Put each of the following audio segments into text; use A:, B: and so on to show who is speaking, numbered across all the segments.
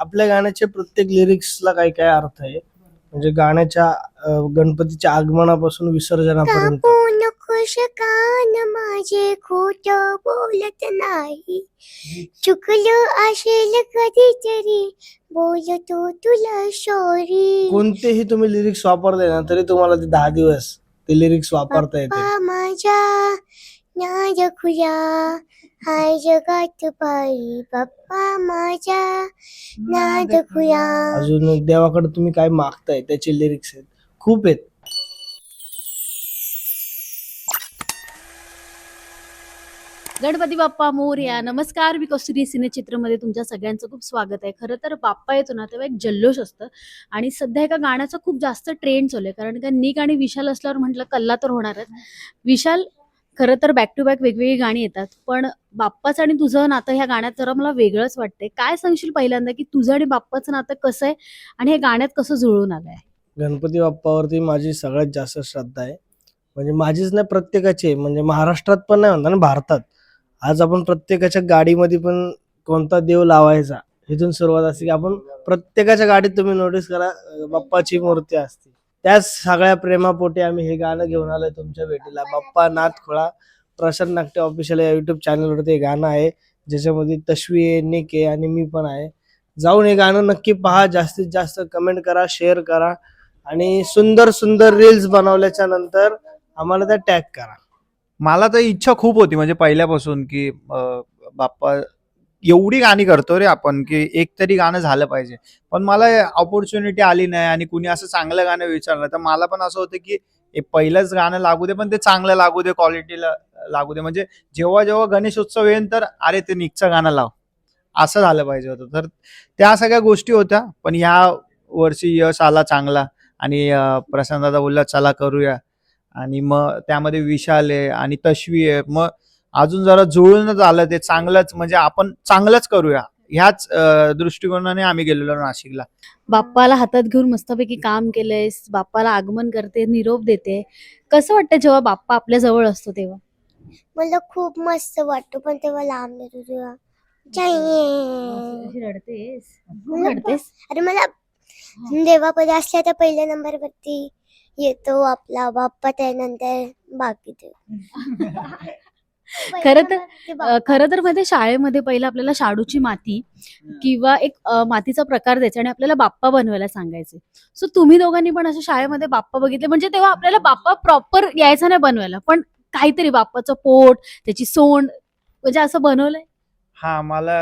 A: आपल्या गाण्याचे प्रत्येक लिरिक्सला काही काय अर्थ आहे. म्हणजे गाण्याच्या अं, गणपतीच्या आगमनापासून विसर्जनापर्यंत.
B: नकोस कान माझे खोट बोलत नाही. चुकलं असेल कधीतरी बोलतो तुला सॉरी
A: कोणतेही तुम्ही लिरिक्स वापरले ना तरी तुम्हाला ते दहा दिवस ते लिरिक्स वापरता येते.
B: पप्पा माझ्या नाद खुला हाय जगात बाई पप्पा माझ्या. नाद खुला
A: अजून देवाकडे तुम्ही काय मागताय? त्याचे लिरिक्स आहेत. खूप आहेत.
C: गणपती बाप्पा मोरया नमस्कार. मी कस्तुरी सिनेचित्रमध्ये तुमच्या सगळ्यांचं खूप स्वागत आहे. खरं तर बाप्पा येतो ना तेव्हा एक जल्लोष असतं. आणि सध्या एका गाण्याचा खूप जास्त ट्रेंड चालू आहे कारण का निक आणि विशाल असल्यावर म्हटलं कल्ला तर होणारच. विशाल खरं तर बॅक टू बॅक वेगवेगळी गाणी येतात पण बाप्पाचं आणि तुझं नातं ह्या गाण्यात जरा मला वेगळंच वाटतंय. काय सांगशील पहिल्यांदा की तुझं आणि बाप्पाचं नातं कसं आहे आणि हे गाण्यात कसं जुळून आलंय?
A: गणपती बाप्पावरती माझी सगळ्यात जास्त श्रद्धा आहे. म्हणजे माझीच नाही प्रत्येकाची आहे. म्हणजे महाराष्ट्रात पण नाही म्हणता ना भारतात. आज आपण प्रत्येकाच्या गाडीमध्ये पण कोणता देव लावायचा इथून सुरुवात असते की आपण प्रत्येकाच्या गाडीत तुम्ही नोटीस करा बाप्पाची मूर्ती असते. त्याच सगळ्या प्रेमापोटी आम्ही हे गाणं घेऊन आलोय तुमच्या भेटीला. बाप्पा नाथ खोळा. प्रशांत नाट्य ऑफिशियल या युट्यूब चॅनलवरती हे गाणं आहे. ज्याच्यामध्ये तश्वी आहे निक आहे आणि मी पण आहे. जाऊन हे गाणं नक्की पहा. जास्तीत जास्त कमेंट करा शेअर करा. आणि सुंदर सुंदर रील्स बनवल्याच्या नंतर आम्हाला त्या टॅग करा.
D: मला तर इच्छा खूप होती म्हणजे पहिल्यापासून की अं, बाप्पा एवढी गाणी करतो रे आपण की एक तरी गाणं झालं पाहिजे. पण मला ऑपॉर्च्युनिटी आली नाही आणि कुणी असं चांगलं गाणं विचारलं तर मला पण असं होतं की पहिलंच गाणं लागू दे पण ते चांगलं लागू दे क्वालिटीला लागू दे. म्हणजे जेव्हा जेव्हा गणेश उत्सव येईल तर अरे ते निकचं गाणं लाव. असं झालं पाहिजे होतं. तर त्या सगळ्या गोष्टी होत्या पण ह्या वर्षी यश आला चांगला आणि अं, प्रशांत दादा बोलला चला करूया. आणि मग त्यामध्ये विशाल आहे आणि तशवी आहे. मग अजून जरा जुळूनच आलं ते चांगलंच म्हणजे आपण चांगलंच करूया. ह्याच दृष्टिकोनाने आम्ही गेलेलो नाशिकला.
C: बाप्पाला हातात घेऊन मस्तपैकी काम केलंयस बाप्पाला आगमन करते निरोप देते. कसं वाटतं जेव्हा बाप्पा आपल्या जवळ असतो तेव्हा?
B: मला खूप मस्त वाटतो पण तेव्हा लांब.
C: अशी रडतेस?
B: मला-
C: रडतेस?
B: अरे मला देवापदी असल्या तर पहिल्या नंबर वरती येतो आपला बाप्पा त्यानंतर बाकी ते
C: खरं तर. खरं तर मध्ये शाळेमध्ये पहिलं आपल्याला शाडूची माती किंवा एक मातीचा प्रकार द्यायचा आणि आपल्याला बाप्पा बनवायला सांगायचे. सो तुम्ही दोघांनी पण असं शाळेमध्ये बाप्पा बघितले. म्हणजे तेव्हा आपल्याला बाप्पा प्रॉपर यायचा नाही बनवायला. पण काहीतरी बाप्पाचं पोट त्याची सोंड म्हणजे असं बनवलंय?
D: हा मला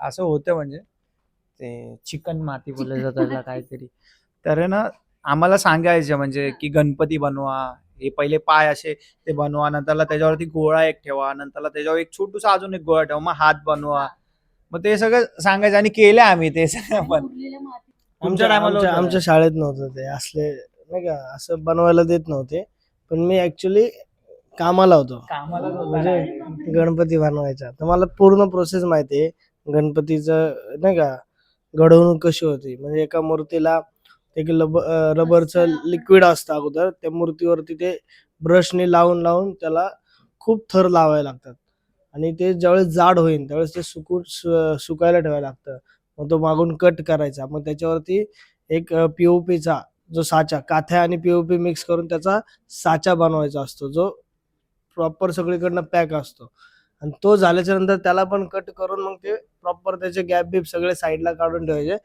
D: असं होतं म्हणजे ते चिकन माती बोललं जातं त्याला काहीतरी. तर ना आम्हाला सांगायचे म्हणजे की गणपती बनवा हे पहिले पाय असे ते बनवा नंतरला त्याच्यावरती गोळा एक ठेवा नंतरला त्याच्यावर एक छोटूसा अजून एक गोळा ठेवा मग हात बनवा. मग ते सगळं सांगायचं आणि केलं आम्ही ते सगळं पण.
A: आमच्या
D: तुमच्या टायमाला
A: आमच्या शाळेत नव्हतं ते. असले नाही का असं बनवायला देत नव्हते. पण मी ऍक्च्युली कामाला होतं. म्हणजे गणपती बनवायचा. तर मला पूर्ण प्रोसेस माहिती आहे. गणपतीचं नाही का घडवणूक कशी होती? म्हणजे एका मूर्तीला एक लब रबरचं लिक्विड असतं अगोदर त्या मूर्तीवरती ते ब्रशने लावून लावून त्याला खूप थर लावावे लागतात. आणि ते ज्यावेळेस जाड होईल त्यावेळेस ते सुकून सुकायला ठेवायला लागतं. मग तो मागून कट करायचा. मग त्याच्यावरती एक पीओपीचा जो साचा काथ्या आणि पीओपी मिक्स करून त्याचा साचा बनवायचा असतो. जो प्रॉपर सगळीकडनं पॅक असतो. आणि तो झाल्याच्यानंतर त्याला पण कट करून मग ते प्रॉपर त्याचे गॅप बीप सगळे साईडला काढून ठेवायचे.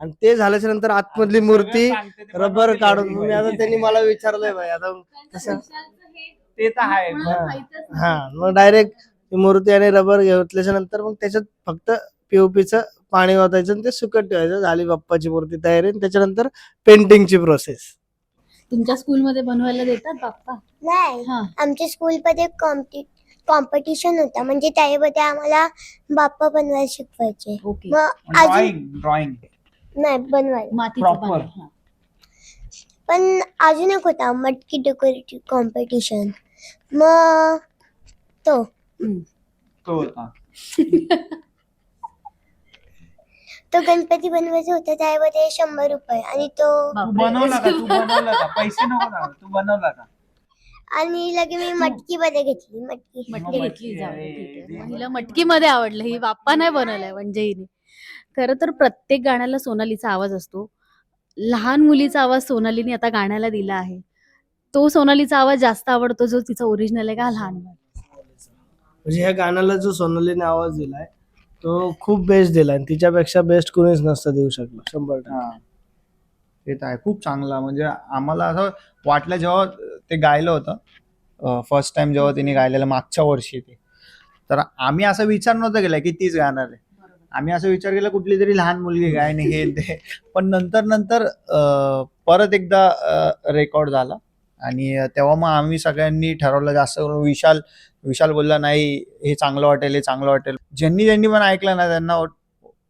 A: आणि ते झाल्याच्यानंतर आतमधली मूर्ती रबर काढून. मी आता त्यांनी मला विचारलंय भाई आता कसं?
D: ते तर आहे.
A: हा. हा. मग डायरेक्ट ती मूर्ती आणि रबर घेतल्याच्या नंतर मग त्याच्यात फक्त पीओपीचं पाणी ओतायचं आणि ते सुकत ठेवायचं. झाली बाप्पाची मूर्ती तयार आहे आणि त्याच्यानंतर पेंटिंगची प्रोसेस
C: तुमच्या स्कूलमध्ये बनवायला देतात बाप्पा?
B: नाही.
C: हा.
B: आमच्या स्कूलमध्ये कॉम्पि कॉम्पिटिशन होता. म्हणजे त्यामध्ये आम्हाला बाप्पा बनवायला शिकवायचे.
C: ओके
B: मग अजून
D: ड्रॉइंग ड्रॉइंग
B: नाही बनवायला.
C: मातीचं
D: Proper.
C: बनव, हा.
B: पण अजून एक होता मटकी डेकोरेटिव्ह कॉम्पिटिशन. मग तो.
C: हम्म.
D: तो होता.
B: तो गणपती बनवायचा होता त्यामध्ये शंभर रुपये आणि तो
D: तू
C: बापरे.
D: बनवला का? तू बनवला का? पैसे नको ना तू बनवला का?
B: आणि लगे मी मटकी मध्ये घेतली मटकी.
C: मटकी
D: मटकी,
C: घेतली जाऊ दे,
D: अरे,
C: ठीक आहे.
D: दे
C: मग हिला मटकी मध्ये आवडलं ही बाप्पा नाही बनवलंय म्हणजे हिने. खरं तर प्रत्येक गाण्याला सोनालीचा आवाज असतो. लहान मुलीचा आवाज सोनालीने आता गाण्याला दिला आहे. तो सोनालीचा आवाज जास्त आवडतो जो तिचा ओरिजिनल आहे का लहान?
A: म्हणजे ह्या गाण्याला जो सोनालीने आवाज दिलाय तो खूप बेस्ट दिलाय आणि तिच्यापेक्षा बेस्ट कोणीच नसतं देऊ शकलं शंभर टक्के.
D: हा. ते तर आहे खूप चांगला. म्हणजे आम्हाला असं वाटलं जेव्हा ते गायलं होतं फर्स्ट टाइम जेव्हा तिने गायलेलं मागच्या वर्षी ते. तर आम्ही असा विचार नव्हता केला की तीच गाणार आहे. आम्ही असं विचार केला कुठली तरी लहान मुलगी गायने हे ते. पण नंतर नंतर परत एकदा रेकॉर्ड झाला. आणि तेव्हा मग आम्ही सगळ्यांनी ठरवलं जास्त करून विशाल विशाल बोलला नाही हे चांगलं वाटेल हे चांगलं वाटेल. ज्यांनी ज्यांनी पण ऐकलं ना त्यांना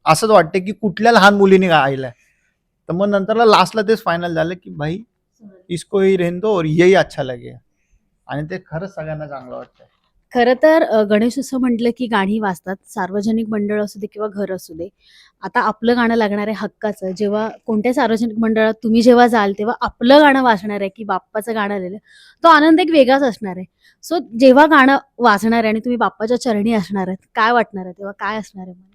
D: असंच वाटतं की कुठल्या लहान मुलीने गायलंय तर मग नंतरला लास्टला तेच फायनल झालं की भाई इसको ही रहने दो और यही अच्छा लगे आणि ते खरंच सगळ्यांना चांगलं वाटतंय.
C: खरं तर अ, गणेश उत्सव म्हटलं की गाणी वाजतात. सार्वजनिक मंडळ असू दे किंवा घर असू दे. आता आपलं गाणं लागणार आहे हक्काचं. जेव्हा कोणत्या सार्वजनिक मंडळात तुम्ही जेव्हा जाल तेव्हा आपलं गाणं वाजणार आहे की बाप्पाचं गाणं आलेलं तो आनंद एक वेगळाच असणार आहे. सो जेव्हा गाणं वाजणार आहे आणि तुम्ही बाप्पाच्या चरणी असणार आहेत काय वाटणार आहे? तेव्हा काय असणार आहे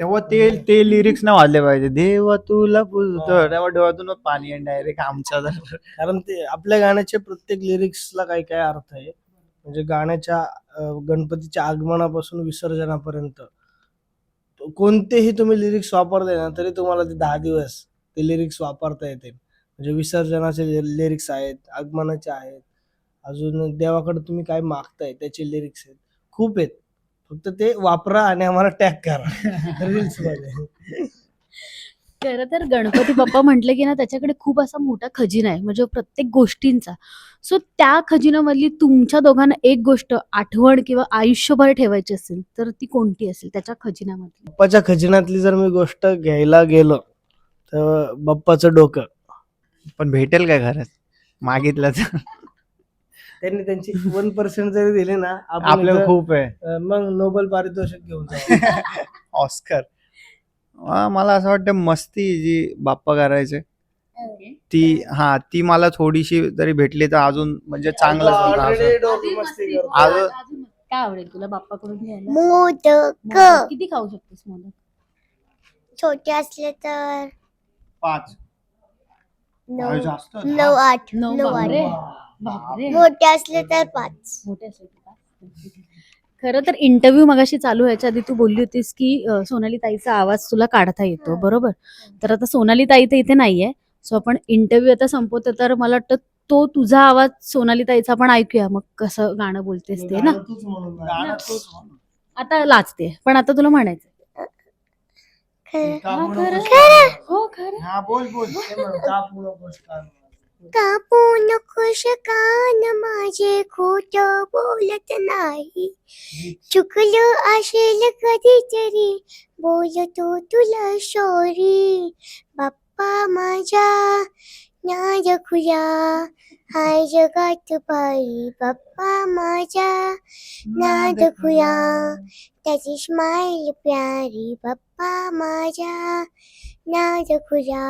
D: तेव्हा ते ते लिरिक्स ना वाजले पाहिजे. देवा तुला पुजतो तेव्हा डोळ्यातून पाणी डायरेक्ट आमच्या
A: कारण ते आपल्या गाण्याचे प्रत्येक लिरिक्सला काही काही अर्थ आहे? म्हणजे गाण्याच्या गणपतीच्या आगमनापासून विसर्जनापर्यंत कोणतेही तुम्ही लिरिक्स वापरले ना तरी तुम्हाला ते दहा दिवस ते लिरिक्स वापरता येते. म्हणजे विसर्जनाचे लिरिक्स आहेत आगमनाचे आहेत अजून देवाकडे तुम्ही काय मागताय त्याचे लिरिक्स आहेत खूप आहेत. फक्त ते वापरा आणि आम्हाला टॅग करा. रील्समध्ये.
C: खरं तर गणपती बाप्पा म्हटलं की ना त्याच्याकडे खूप असा मोठा खजिना आहे. म्हणजे प्रत्येक गोष्टींचा. सो त्या खजिनामधली तुमच्या दोघांना एक गोष्ट आठवण किंवा आयुष्यभर ठेवायची असेल तर ती कोणती असेल त्याच्या खजिनामधली
A: बाप्पाच्या खजिन्यातली जर मी गोष्ट घ्यायला गेलो तर बाप्पाचं डोकं.
D: पण भेटेल काय घरात मागितलं तर
A: त्यांनी त्यांची वन पर्सेंट जरी दिले ना आपण
D: आपल्याला खूप आहे.
A: अं, मग नोबेल पारितोषिक घेऊन जाऊ.
D: ऑस्कर. अं, मला असं वाटतं मस्ती जी बाप्पा करायचे. ती हा ती मला थोडीशी जरी भेटली तर अजून म्हणजे चांगलं
A: Already डोकं मस्ती करतो.
D: आज-
C: अजून काय आवडेल तुला बाप्पाकडून घ्यायला?
B: मोदक.
C: मोदक. किती खाऊ शकतेस मोदक?
B: छोटे असले तर
D: पाच.
B: नऊ.
D: जास्त?
B: नऊ आठ.
C: नऊ
B: नऊ
C: बापरे.
B: आठ.
C: बापरे.
B: मोठे असले तर पाच.
C: मोठे असेल का? खरं तर इंटरव्ह्यू मगाशी चालू व्हायच्या आधी तू बोलली होतीस की अ, सोनाली ताईचा आवाज तुला काढता येतो. बरोबर? तर आता सोनाली ताई तर इथे नाहीये. सो आपण इंटरव्ह्यू आता संपवतो तर मला वाटतं तो तुझा आवाज सोनाली ताईचा पण ऐकूया. मग कसं गाणं बोलतेस ते ना?
A: गाणं तूच म्हणून
D: गाणं तूच म्हण.
C: आता लाचते पण आता तुला म्हणायचं.
A: नकोस.
C: हो खरं.
D: हा बोल बोल.
A: ते म्हण, कापू नकोस कान.
B: कापू नकोश कान माझे खोट बोलत नाही. चुकलं असेल कधीतरी बोलतो तुला शोरी बाप्पा माझ्या नाद खुया हाय जगात बाई बाप्पा माझ्या नाद खुया त्याची स्माईल प्यारी बाप्पा माझ्या नाद खुया